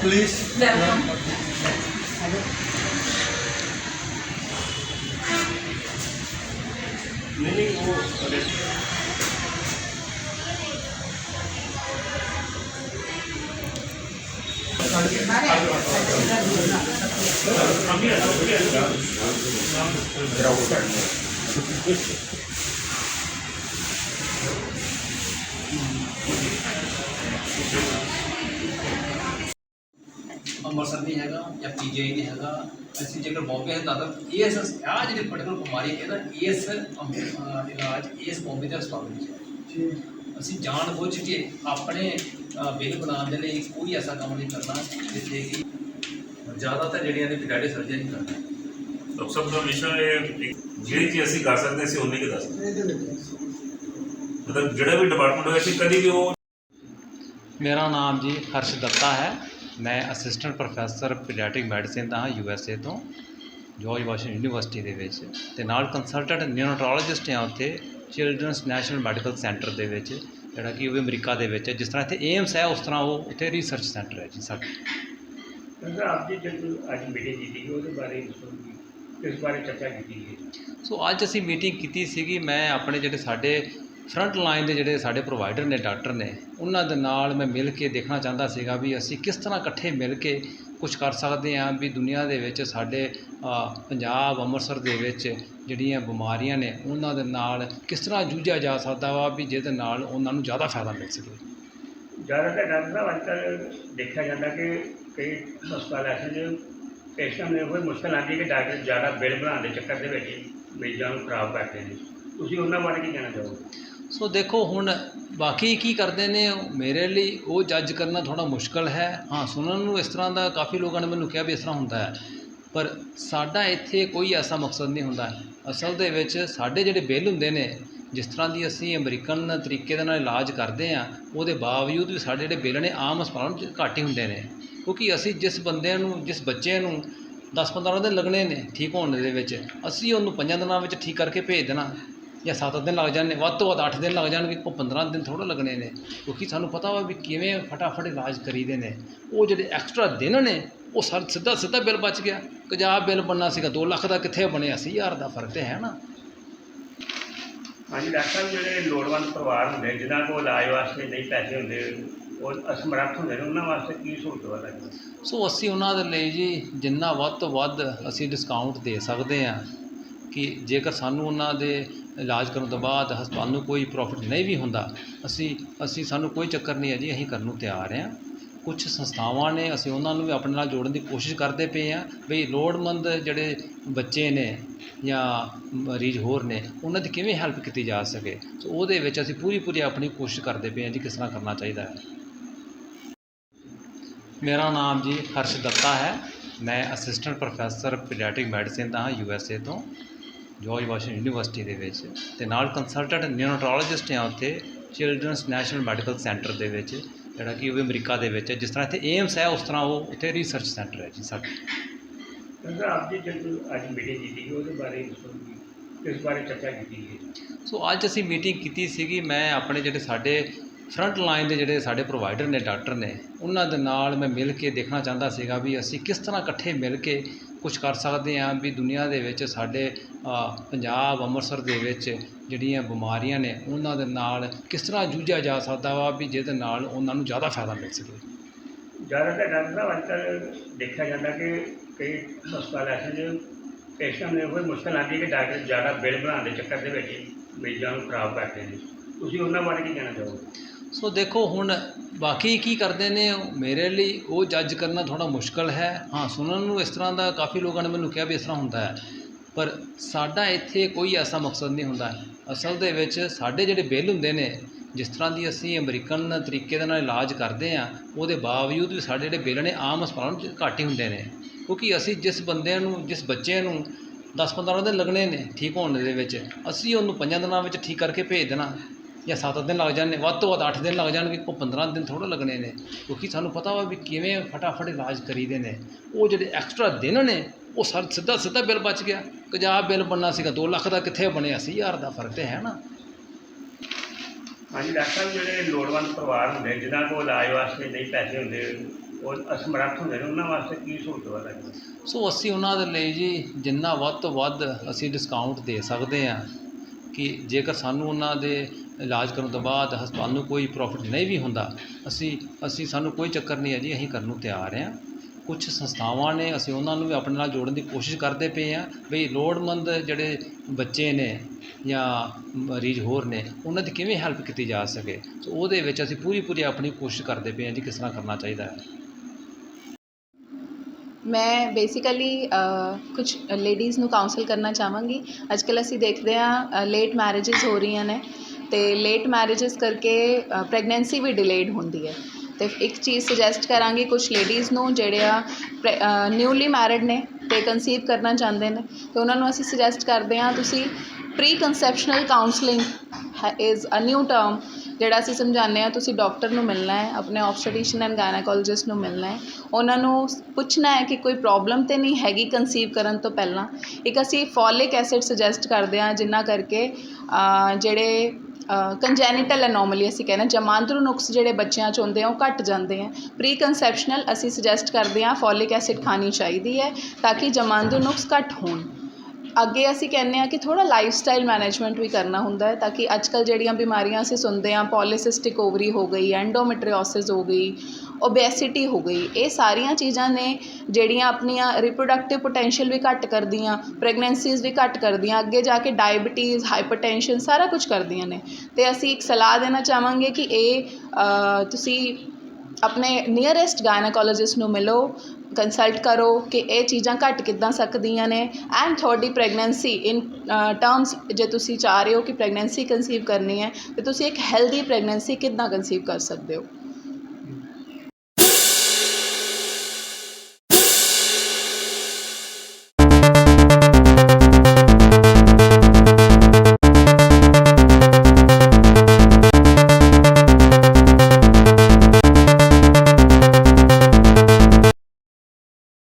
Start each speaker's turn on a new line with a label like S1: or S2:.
S1: Please.
S2: Meaning, oh,
S3: Amritsar ਨਹੀਂ ਹੈਗਾ ਜਾਂ ਪੀਜੀਆਈ ਨਹੀਂ ਹੈਗਾ ਅਸੀਂ ਜੇਕਰ ਮੌਕੇ ਹੈ ਤਾਂ ਇਸ ਆ ਜਿਹੜੀ ਪਰਟੀਕੁਲਰ ਬਿਮਾਰੀ ਹੈ ਨਾ ਇਸ ਇਲਾਜ ਇਸ ਕੌਮੀ ਦੇ ਹਸਪਤਾਲ ਵਿੱਚ ਹੈ। ਅਸੀਂ ਜਾਣ ਬੁੱਝ ਕੇ ਆਪਣੇ ਬਿੱਲ ਬਣਾਉਣ ਦੇ ਲਈ ਕੋਈ ਐਸਾ ਕੰਮ ਨਹੀਂ ਕਰਨਾ ਜਿੱਥੇ ਕਿ ਜ਼ਿਆਦਾਤਰ ਜਿਹੜੀਆਂ ਨੇ ਸਰਜਨ ਹੀ ਕਰਨਾ।
S4: ਡਾਕਟਰ ਸਾਹਿਬ ਦਾ ਹਮੇਸ਼ਾ ਇਹ ਜਿਹੜੀ ਚੀਜ਼ ਅਸੀਂ ਕਰ ਸਕਦੇ ਸੀ ਉਹਨੇ ਕਿ ਦੱਸ ਮਤਲਬ ਜਿਹੜਾ ਵੀ ਡਿਪਾਰਟਮੈਂਟ ਹੋਇਆ ਸੀ ਕਦੀ ਵੀ ਉਹ
S5: ਮੇਰਾ ਨਾਮ ਜੀ ਹਰਸ਼ ਦੱਤਾ ਹੈ। ਮੈਂ ਅਸਿਸਟੈਂਟ ਪ੍ਰੋਫੈਸਰ ਪੀਡੀਆਟ੍ਰਿਕ ਮੈਡੀਸਿਨ ਦਾ ਹਾਂ ਯੂ ਐਸ ਏ ਤੋਂ ਜੋਰਜ ਵਾਸ਼ਿੰਗਟਨ ਯੂਨੀਵਰਸਿਟੀ ਦੇ ਵਿੱਚ ਤੇ ਨਾਲ ਕੰਸਲਟੈਂਟ ਨਿਊਰੋਟੋਲੋਜਿਸਟ ਹਾਂ ਉੱਥੇ ਚਿਲਡਰਨਸ ਨੈਸ਼ਨਲ ਮੈਡੀਕਲ ਸੈਂਟਰ ਦੇ ਵਿੱਚ ਜਿਹੜਾ ਕਿ ਉਹ ਵੀ ਅਮਰੀਕਾ ਦੇ ਵਿੱਚ ਜਿਸ ਤਰ੍ਹਾਂ ਇੱਥੇ ਏਮਸ ਹੈ ਉਸ ਤਰ੍ਹਾਂ ਉਹ ਇੱਥੇ ਰਿਸਰਚ ਸੈਂਟਰ ਹੈ ਜੀ ਸਾਡਾ।
S2: ਸਰ ਆਪ ਜੀ ਜਦੋਂ ਅੱਜ ਮੀਟਿੰਗ ਕੀਤੀ ਉਹਦੇ ਬਾਰੇ ਇਸ ਬਾਰੇ ਚਰਚਾ ਕੀਤੀ
S5: ਸੋ। ਅੱਜ ਅਸੀਂ ਮੀਟਿੰਗ ਕੀਤੀ ਸੀਗੀ ਮੈਂ ਆਪਣੇ ਜਿਹੜੇ ਸਾਡੇ ਫਰੰਟ ਲਾਈਨ ਦੇ ਜਿਹੜੇ ਸਾਡੇ ਪ੍ਰੋਵਾਈਡਰ ਨੇ ਡਾਕਟਰ ਨੇ, ਉਹਨਾਂ ਦੇ ਨਾਲ ਮੈਂ ਮਿਲ ਕੇ ਦੇਖਣਾ ਚਾਹੁੰਦਾ ਸੀਗਾ ਵੀ ਅਸੀਂ ਕਿਸ ਤਰ੍ਹਾਂ ਇਕੱਠੇ ਮਿਲ ਕੇ ਕੁਝ ਕਰ ਸਕਦੇ ਹਾਂ ਵੀ ਦੁਨੀਆ ਦੇ ਵਿੱਚ ਸਾਡੇ ਪੰਜਾਬ, ਅੰਮ੍ਰਿਤਸਰ ਦੇ ਵਿੱਚ ਜਿਹੜੀਆਂ ਬਿਮਾਰੀਆਂ ਨੇ, ਉਹਨਾਂ ਦੇ ਨਾਲ ਕਿਸ ਤਰ੍ਹਾਂ ਜੂਝਿਆ ਜਾ ਸਕਦਾ ਵਾ ਵੀ ਜਿਹਦੇ ਨਾਲ ਉਹਨਾਂ ਨੂੰ ਜ਼ਿਆਦਾ ਫਾਇਦਾ ਮਿਲ ਸਕੇ।
S2: ਜ਼ਿਆਦਾਤਰ ਡਾਕਟਰ ਸਾਹਿਬ ਅੱਜ ਕੱਲ੍ਹ ਦੇਖਿਆ ਜਾਂਦਾ ਕਿ ਕਈ ਹਸਪਤਾਲ ਐਸੇ ਨੇ, ਪੇਸ਼ੈਂਟ ਨੂੰ ਕੋਈ ਮੁਸ਼ਕਲ ਆਉਂਦੀ ਕਿ ਡਾਕਟਰ ਜ਼ਿਆਦਾ ਬਿੱਲ ਬਣਾਉਣ ਦੇ ਚੱਕਰ ਦੇ ਵਿੱਚ ਮਰੀਜ਼ਾਂ ਨੂੰ ਖਰਾਬ ਕਰਦੇ ਨੇ। ਤੁਸੀਂ ਉਹਨਾਂ ਬਾਰੇ ਕੀ ਕਹਿਣਾ ਚਾਹੋਗੇ?
S5: ਸੋ ਦੇਖੋ, ਹੁਣ ਬਾਕੀ ਕੀ ਕਰਦੇ ਨੇ, ਮੇਰੇ ਲਈ ਉਹ ਜੱਜ ਕਰਨਾ ਥੋੜਾ ਮੁਸ਼ਕਲ ਹੈ। ਹਾਂ, ਸੁਣਨ ਨੂੰ ਇਸ ਤਰ੍ਹਾਂ ਦਾ ਕਾਫੀ ਲੋਕਾਂ ਨੇ ਮੈਨੂੰ ਕਿਹਾ ਵੀ ਇਸ ਤਰ੍ਹਾਂ ਹੁੰਦਾ ਹੈ। ਪਰ ਸਾਡਾ ਇੱਥੇ ਕੋਈ ਐਸਾ ਮਕਸਦ ਨਹੀਂ ਹੁੰਦਾ। ਅਸਲ ਦੇ ਵਿੱਚ ਸਾਡੇ ਜਿਹੜੇ ਬਿੱਲ ਹੁੰਦੇ ਨੇ, ਜਿਸ ਤਰ੍ਹਾਂ ਦੀ ਅਸੀਂ ਅਮਰੀਕਨ ਤਰੀਕੇ ਦੇ ਨਾਲ ਇਲਾਜ ਕਰਦੇ ਆ ਉਹਦੇ ਬਾਵਜੂਦ ਵੀ ਸਾਡੇ ਜਿਹੜੇ ਬਿੱਲ ਨੇ ਆਮ ਹਸਪਤਾਲਾਂ ਵਿੱਚ ਘੱਟ ਹੀ ਹੁੰਦੇ ਨੇ। ਕਿਉਂਕਿ ਅਸੀਂ ਜਿਸ ਬੰਦੇ ਨੂੰ, ਜਿਸ ਬੱਚੇ ਨੂੰ 10-15 ਦਿਨ ਲੱਗਣੇ ਨੇ ਠੀਕ ਹੋਣ ਦੇ ਵਿੱਚ, ਅਸੀਂ ਉਹਨੂੰ ਪੰਜਾਂ ਦਿਨਾਂ ਵਿੱਚ ਠੀਕ ਕਰਕੇ ਭੇਜ ਦੇਣਾ। ਜਾਂ 7 ਦਿਨ ਲੱਗ ਜਾਣੇ ਵੱਧ ਤੋਂ ਵੱਧ 8 ਦਿਨ ਲੱਗ ਜਾਣਗੇ ਉਹ 15 ਦਿਨ ਥੋੜ੍ਹਾ ਲੱਗਣੇ ਨੇ। ਕਿਉਂਕਿ ਸਾਨੂੰ ਪਤਾ ਵਾ ਵੀ ਕਿਵੇਂ ਫਟਾਫਟ ਇਲਾਜ ਕਰੀਦੇ ਨੇ। ਉਹ ਜਿਹੜੇ ਐਕਸਟਰਾ ਦਿਨ ਨੇ ਉਹ ਸਰ ਸਿੱਧਾ ਸਿੱਧਾ ਬਿੱਲ ਬਚ ਗਿਆ। ਕਜਾ ਬਿੱਲ ਬਣਨਾ ਸੀਗਾ 2 ਲੱਖ ਦਾ ਕਿੱਥੇ ਬਣਿਆ ਸੀ? ਹਜ਼ਾਰ ਦਾ ਫ਼ਰਕ ਤੇ ਹੈ ਨਾ।
S2: ਹਾਂਜੀ ਡਾਕਟਰ ਸਾਹਿਬ ਜਿਹੜੇ ਲੋੜਵੰਦ ਪਰਿਵਾਰ ਹੁੰਦੇ ਜਿਨ੍ਹਾਂ ਕੋਲ ਇਲਾਜ ਵਾਸਤੇ ਨਹੀਂ ਪੈਸੇ ਹੁੰਦੇ ਉਹ ਅਸਮਰੱਥ ਹੁੰਦੇ ਨੇ ਉਹਨਾਂ ਵਾਸਤੇ ਕੀ ਸਹੂਲਤ ਵਾ ਲੱਗਦੀ
S5: ਸੋ ਅਸੀਂ ਉਹਨਾਂ ਦੇ ਲਈ ਜੀ ਜਿੰਨਾ ਵੱਧ ਤੋਂ ਵੱਧ ਅਸੀਂ ਡਿਸਕਾਊਂਟ ਦੇ ਸਕਦੇ ਹਾਂ। ਕਿ ਜੇਕਰ ਸਾਨੂੰ ਉਹਨਾਂ ਦੇ ਇਲਾਜ ਕਰਨ ਤੋਂ ਬਾਅਦ ਹਸਪਤਾਲ ਨੂੰ ਕੋਈ ਪ੍ਰੋਫਿਟ ਨਹੀਂ ਵੀ ਹੁੰਦਾ, ਅਸੀਂ ਅਸੀਂ ਸਾਨੂੰ ਕੋਈ ਚੱਕਰ ਨਹੀਂ ਹੈ ਜੀ, ਅਸੀਂ ਕਰਨ ਨੂੰ ਤਿਆਰ ਹਾਂ। ਕੁਝ ਸੰਸਥਾਵਾਂ ਨੇ, ਅਸੀਂ ਉਹਨਾਂ ਨੂੰ ਵੀ ਆਪਣੇ ਨਾਲ ਜੋੜਨ ਦੀ ਕੋਸ਼ਿਸ਼ ਕਰਦੇ ਪਏ ਹਾਂ ਵੀ ਲੋੜਵੰਦ ਜਿਹੜੇ ਬੱਚੇ ਨੇ ਜਾਂ ਮਰੀਜ਼ ਹੋਰ ਨੇ, ਉਹਨਾਂ ਦੀ ਕਿਵੇਂ ਹੈਲਪ ਕੀਤੀ ਜਾ ਸਕੇ। ਸੋ ਉਹਦੇ ਵਿੱਚ ਅਸੀਂ ਪੂਰੀ ਪੂਰੀ ਆਪਣੀ ਕੋਸ਼ਿਸ਼ ਕਰਦੇ ਪਏ ਹਾਂ ਜੀ, ਕਿਸ ਤਰ੍ਹਾਂ ਕਰਨਾ ਚਾਹੀਦਾ ਹੈ। ਮੇਰਾ ਨਾਮ ਜੀ ਹਰਸ਼ ਦੱਤਾ ਹੈ। ਮੈਂ ਅਸਿਸਟੈਂਟ ਪ੍ਰੋਫੈਸਰ ਪੀਡੀਆਟ੍ਰਿਕ ਮੈਡੀਸਿਨ ਦਾ ਹਾਂ ਯੂ ਐਸ ਏ ਤੋਂ। ਜਾਰਜ ਵਾਸ਼ਿੰਗਟਨ ਯੂਨੀਵਰਸਿਟੀ ਦੇ ਵਿੱਚ ਤੇ ਨਾਲ ਕੰਸਲਟੈਂਟ ਨਿਊਰੋਟੋਲੋਜਿਸਟ ਹਾਂ ਉੱਥੇ ਚਿਲਡਰਨਸ ਨੈਸ਼ਨਲ ਮੈਡੀਕਲ ਸੈਂਟਰ ਦੇ ਵਿੱਚ ਜਿਹੜਾ ਕਿ ਉਹ ਵੀ ਅਮਰੀਕਾ ਦੇ ਵਿੱਚ ਹੈ ਜਿਸ ਤਰ੍ਹਾਂ ਇੱਥੇ ਏਮਸ ਹੈ ਉਸ ਤਰ੍ਹਾਂ ਉਹ ਉੱਥੇ ਰਿਸਰਚ ਸੈਂਟਰ ਹੈ ਜੀ ਸਾਡਾ
S2: ਸਰ ਆਪ ਜੀ ਜਦ ਅੱਜ ਮੀਟਿੰਗ ਕੀਤੀ ਉਹਦੇ ਬਾਰੇ ਚਰਚਾ ਕੀਤੀ ਹੈ।
S5: ਸੋ ਅੱਜ ਅਸੀਂ ਮੀਟਿੰਗ ਕੀਤੀ ਸੀਗੀ ਮੈਂ ਆਪਣੇ ਜਿਹੜੇ ਸਾਡੇ ਫਰੰਟ ਲਾਈਨ ਦੇ ਜਿਹੜੇ ਸਾਡੇ ਪ੍ਰੋਵਾਈਡਰ ਨੇ ਡਾਕਟਰ ਨੇ ਉਹਨਾਂ ਦੇ ਨਾਲ ਮੈਂ ਮਿਲ ਕੇ ਦੇਖਣਾ ਚਾਹੁੰਦਾ ਸੀਗਾ ਵੀ ਅਸੀਂ ਕਿਸ ਤਰ੍ਹਾਂ ਇਕੱਠੇ ਮਿਲ ਕੇ ਕੁਛ ਕਰ ਸਕਦੇ ਹਾਂ ਵੀ ਦੁਨੀਆ ਦੇ ਵਿੱਚ ਸਾਡੇ ਪੰਜਾਬ, ਅੰਮ੍ਰਿਤਸਰ ਦੇ ਵਿੱਚ ਜਿਹੜੀਆਂ ਬਿਮਾਰੀਆਂ ਨੇ, ਉਹਨਾਂ ਦੇ ਨਾਲ ਕਿਸ ਤਰ੍ਹਾਂ ਜੂਝਿਆ ਜਾ ਸਕਦਾ ਵਾ ਵੀ ਜਿਹਦੇ ਨਾਲ ਉਹਨਾਂ ਨੂੰ ਜ਼ਿਆਦਾ ਫਾਇਦਾ ਮਿਲ ਸਕੇ?
S2: ਜ਼ਿਆਦਾਤਰ ਡਾਕਟਰ ਸਾਹਿਬ ਅੱਜ ਕੱਲ੍ਹ ਦੇਖਿਆ ਜਾਂਦਾ ਕਿ ਕਈ ਹਸਪਤਾਲ ਐਸੇ ਨੇ, ਪੇਸ਼ੈਂਟ ਨੂੰ ਕੋਈ ਮੁਸ਼ਕਲ ਆਉਂਦੀ ਕਿ ਡਾਕਟਰ ਜ਼ਿਆਦਾ ਬਿੱਲ ਬਣਾਉਣ ਦੇ ਚੱਕਰ ਦੇ ਵਿੱਚ ਮਰੀਜ਼ਾਂ ਨੂੰ ਖਰਾਬ ਕਰਦੇ ਨੇ। ਤੁਸੀਂ ਉਹਨਾਂ ਬਾਰੇ ਕੀ ਕਹਿਣਾ ਚਾਹੋਗੇ?
S5: ਸੋ ਦੇਖੋ, ਹੁਣ ਬਾਕੀ ਕੀ ਕਰਦੇ ਨੇ, ਮੇਰੇ ਲਈ ਉਹ ਜੱਜ ਕਰਨਾ ਥੋੜਾ ਮੁਸ਼ਕਲ ਹੈ। ਹਾਂ, ਸੁਣਨ ਨੂੰ ਇਸ ਤਰ੍ਹਾਂ ਦਾ ਕਾਫੀ ਲੋਕਾਂ ਨੇ ਮੈਨੂੰ ਕਿਹਾ ਵੀ ਇਸ ਤਰ੍ਹਾਂ ਹੁੰਦਾ ਹੈ। ਪਰ ਸਾਡਾ ਇੱਥੇ ਕੋਈ ਐਸਾ ਮਕਸਦ ਨਹੀਂ ਹੁੰਦਾ। ਅਸਲ ਦੇ ਵਿੱਚ ਸਾਡੇ ਜਿਹੜੇ ਬਿੱਲ ਹੁੰਦੇ ਨੇ, ਜਿਸ ਤਰ੍ਹਾਂ ਦੀ ਅਸੀਂ ਅਮਰੀਕਨ ਤਰੀਕੇ ਦੇ ਨਾਲ ਇਲਾਜ ਕਰਦੇ ਆ ਉਹਦੇ ਬਾਵਜੂਦ ਵੀ ਸਾਡੇ ਜਿਹੜੇ ਬਿੱਲ ਨੇ, ਆਮ ਹਸਪਤਾਲਾਂ ਵਿੱਚ ਘੱਟ ਹੀ ਹੁੰਦੇ ਨੇ। ਕਿਉਂਕਿ ਅਸੀਂ ਜਿਸ ਬੰਦੇ ਨੂੰ, ਜਿਸ ਬੱਚੇ ਨੂੰ 10-15 ਦਿਨ ਲੱਗਣੇ ਨੇ, ਠੀਕ ਹੋਣ ਦੇ ਵਿੱਚ, ਅਸੀਂ ਉਹਨੂੰ ਪੰਜਾਂ ਦਿਨਾਂ ਵਿੱਚ ਠੀਕ ਕਰਕੇ ਭੇਜ ਦੇਣਾ। ਜਾਂ 7 ਦਿਨ ਲੱਗ ਜਾਣੇ ਵੱਧ ਤੋਂ ਵੱਧ 8 ਦਿਨ ਲੱਗ ਜਾਣਗੇ ਉਹ 15 ਦਿਨ ਥੋੜ੍ਹਾ ਲੱਗਣੇ ਨੇ। ਕਿਉਂਕਿ ਸਾਨੂੰ ਪਤਾ ਵਾ ਵੀ ਕਿਵੇਂ ਫਟਾਫਟ ਇਲਾਜ ਕਰੀਦੇ ਨੇ। ਉਹ ਜਿਹੜੇ ਐਕਸਟਰਾ ਦਿਨ ਨੇ ਉਹ ਸਰ ਸਿੱਧਾ ਸਿੱਧਾ ਬਿੱਲ ਬਚ ਗਿਆ। ਕਜਾ ਬਿੱਲ ਬਣਨਾ ਸੀਗਾ 2 ਲੱਖ ਦਾ ਕਿੱਥੇ ਬਣਿਆ? ਸੀ ਹਜ਼ਾਰ ਦਾ ਫ਼ਰਕ ਤੇ ਹੈ ਨਾ।
S2: ਹਾਂਜੀ ਡਾਕਟਰ ਸਾਹਿਬ ਜਿਹੜੇ ਲੋੜਵੰਦ ਪਰਿਵਾਰ ਹੁੰਦੇ ਜਿਨ੍ਹਾਂ ਕੋਲ ਇਲਾਜ ਵਾਸਤੇ ਨਹੀਂ ਪੈਸੇ ਹੁੰਦੇ ਉਹ ਅਸਮਰੱਥ ਹੁੰਦੇ ਨੇ ਉਹਨਾਂ ਵਾਸਤੇ ਕੀ ਸਹੂਲਤ ਵਾ ਤੁਹਾਡੀ
S5: ਸੋ ਅਸੀਂ ਉਹਨਾਂ ਦੇ ਲਈ ਜੀ ਜਿੰਨਾ ਵੱਧ ਤੋਂ ਵੱਧ ਅਸੀਂ ਡਿਸਕਾਊਂਟ ਦੇ ਸਕਦੇ ਹਾਂ ਕਿ ਜੇਕਰ ਸਾਨੂੰ ਉਹਨਾਂ ਦੇ ਇਲਾਜ ਕਰਨ ਤੋਂ ਬਾਅਦ ਹਸਪਤਾਲ ਨੂੰ ਕੋਈ ਪ੍ਰੋਫਿਟ ਨਹੀਂ ਵੀ ਹੁੰਦਾ, ਅਸੀਂ ਅਸੀਂ ਸਾਨੂੰ ਕੋਈ ਚੱਕਰ ਨਹੀਂ ਹੈ ਜੀ, ਅਸੀਂ ਕਰਨ ਨੂੰ ਤਿਆਰ ਹਾਂ। ਕੁਝ ਸੰਸਥਾਵਾਂ ਨੇ, ਅਸੀਂ ਉਹਨਾਂ ਨੂੰ ਵੀ ਆਪਣੇ ਨਾਲ ਜੋੜਨ ਦੀ ਕੋਸ਼ਿਸ਼ ਕਰਦੇ ਪਏ ਹਾਂ ਬਈ ਲੋੜਮੰਦ ਜਿਹੜੇ ਬੱਚੇ ਨੇ ਜਾਂ ਮਰੀਜ਼ ਹੋਰ ਨੇ, ਉਹਨਾਂ ਦੀ ਕਿਵੇਂ ਹੈਲਪ ਕੀਤੀ ਜਾ ਸਕੇ। ਸੋ ਉਹਦੇ ਵਿੱਚ ਅਸੀਂ ਪੂਰੀ ਪੂਰੀ ਆਪਣੀ ਕੋਸ਼ਿਸ਼ ਕਰਦੇ ਪਏ ਹਾਂ ਜੀ, ਕਿਸ ਤਰ੍ਹਾਂ ਕਰਨਾ ਚਾਹੀਦਾ ਹੈ।
S1: ਮੈਂ ਬੇਸਿਕਲੀ ਕੁਝ ਲੇਡੀਜ਼ ਨੂੰ ਕਾਉਂਸਲ ਕਰਨਾ ਚਾਹਾਂਗੀ। ਅੱਜ ਕੱਲ੍ਹ ਅਸੀਂ ਦੇਖਦੇ ਹਾਂ ਲੇਟ ਮੈਰਿਜਸ ਹੋ ਰਹੀਆਂ ਨੇ। ਅਤੇ ਲੇਟ ਮੈਰਿਜਸ ਕਰਕੇ ਪ੍ਰੈਗਨੈਂਸੀ ਵੀ ਡਿਲੇਡ ਹੁੰਦੀ ਹੈ। ਅਤੇ ਇੱਕ ਚੀਜ਼ ਸੁਜੈਸਟ ਕਰਾਂਗੀ, ਕੁਛ ਲੇਡੀਜ਼ ਨੂੰ ਜਿਹੜੇ ਆ ਨਿਊਲੀ ਮੈਰਿਡ ਨੇ ਅਤੇ ਕਨਸੀਵ ਕਰਨਾ ਚਾਹੁੰਦੇ ਨੇ ਅਤੇ ਉਹਨਾਂ ਨੂੰ ਅਸੀਂ ਸੁਜੈਸਟ ਕਰਦੇ ਹਾਂ, ਤੁਸੀਂ preconceptional counselling is a new term ਜਿਹੜਾ ਅਸੀਂ ਸਮਝਾਉਂਦੇ ਹਾਂ, ਤੁਸੀਂ ਡਾਕਟਰ ਨੂੰ ਮਿਲਣਾ ਹੈ, ਆਪਣੇ ਆਬਸਟੀਸ਼ੀਅਨ ਐਂਡ ਗਾਇਨੇਕੋਲੋਜਿਸਟ ਨੂੰ ਮਿਲਣਾ ਹੈ। ਉਹਨਾਂ ਨੂੰ ਪੁੱਛਣਾ ਹੈ ਕਿ ਕੋਈ ਪ੍ਰੋਬਲਮ ਤੇ ਨਹੀਂ ਹੈਗੀ ਕਨਸੀਵ ਕਰਨ ਤੋਂ ਪਹਿਲਾਂ। ਇੱਕ ਅਸੀਂ ਫੋਲਿਕ ਐਸਿਡ ਸੁਜੈਸਟ ਕਰਦੇ ਹਾਂ, ਜਿੰਨਾ ਕਰਕੇ ਜਿਹੜੇ ਕੰਜੈਨੀਟਲ ਅਨੋਮਲੀ ਅਸੀਂ ਕਹਿੰਦੇ ਹਾਂ, ਜਮਾਂਦਰੂ ਨੁਕਸ ਜਿਹੜੇ ਬੱਚਿਆਂ 'ਚ ਹੁੰਦੇ ਆ ਉਹ ਘਟ ਜਾਂਦੇ ਆ। ਪ੍ਰੀ ਕਨਸੈਪਸ਼ਨਲ ਅਸੀਂ ਸੁਜੈਸਟ ਕਰਦੇ ਹਾਂ ਫੋਲਿਕ ਐਸਿਡ ਖਾਣੀ ਚਾਹੀਦੀ ਹੈ ਤਾਂ ਕਿ ਜਮਾਂਦਰੂ ਨੁਕਸ ਘੱਟ ਹੋਣ। ਅੱਗੇ ਅਸੀਂ ਕਹਿੰਦੇ ਆ ਕਿ ਥੋੜਾ ਲਾਈਫ ਸਟਾਈਲ ਮੈਨੇਜਮੈਂਟ ਵੀ ਕਰਨਾ ਹੁੰਦਾ ਹੈ ਤਾਂ ਕਿ ਅੱਜਕੱਲ ਜਿਹੜੀਆਂ ਬਿਮਾਰੀਆਂ ਅਸੀਂ ਸੁਣਦੇ ਆ ਪੋਲੀਸਿਸਟਿਕ ਓਵਰੀ ਹੋ ਗਈ ਐਂਡੋਮੈਟਰੀਓਸਿਸ ਹੋ ਗਈ ਓਬੈਸਿਟੀ ਹੋ ਗਈ, ਇਹ ਸਾਰੀਆਂ ਚੀਜ਼ਾਂ ਨੇ ਜਿਹੜੀਆਂ ਆਪਣੀਆਂ ਰਿਪਰੋਡਕਟਿਵ ਪੋਟੈਂਸ਼ੀਅਲ ਵੀ ਘੱਟ ਕਰਦੀਆਂ ਪ੍ਰੈਗਨੈਂਸੀਜ਼ ਵੀ ਘੱਟ ਕਰਦੀਆਂ, ਅੱਗੇ ਜਾ ਕੇ ਡਾਇਬੀਟੀਜ਼ ਹਾਈਪਰਟੈਂਸ਼ਨ ਸਾਰਾ ਕੁਝ ਕਰਦੀਆਂ ਨੇ। ਤੇ ਅਸੀਂ ਇੱਕ ਸਲਾਹ ਦੇਣਾ ਚਾਹਾਂਗੇ ਕਿ ਇਹ ਤੁਸੀਂ ਆਪਣੇ ਨੀਅਰੈਸਟ ਗਾਇਨੇਕੋਲੋਜਿਸਟ ਨੂੰ ਮਿਲੋ ਕੰਸਲਟ ਕਰੋ ਕਿ ਇਹ ਚੀਜ਼ਾਂ ਘਟ ਕਿੱਦਾਂ ਸਕਦੀਆਂ ਨੇ ਐਂਡ ਤੁਹਾਡੀ ਪ੍ਰੈਗਨੈਂਸੀ ਇਨ ਟਰਮਸ ਜੇ ਤੁਸੀਂ ਚਾਹ ਰਹੇ ਹੋ ਕਿ ਪ੍ਰੈਗਨੈਂਸੀ ਕਨਸੀਵ ਕਰਨੀ ਹੈ, ਤੇ ਤੁਸੀਂ ਇੱਕ ਹੈਲਦੀ ਪ੍ਰੈਗਨੈਂਸੀ ਕਿੱਦਾਂ ਕਨਸੀਵ ਕਰ ਸਕਦੇ ਹੋ।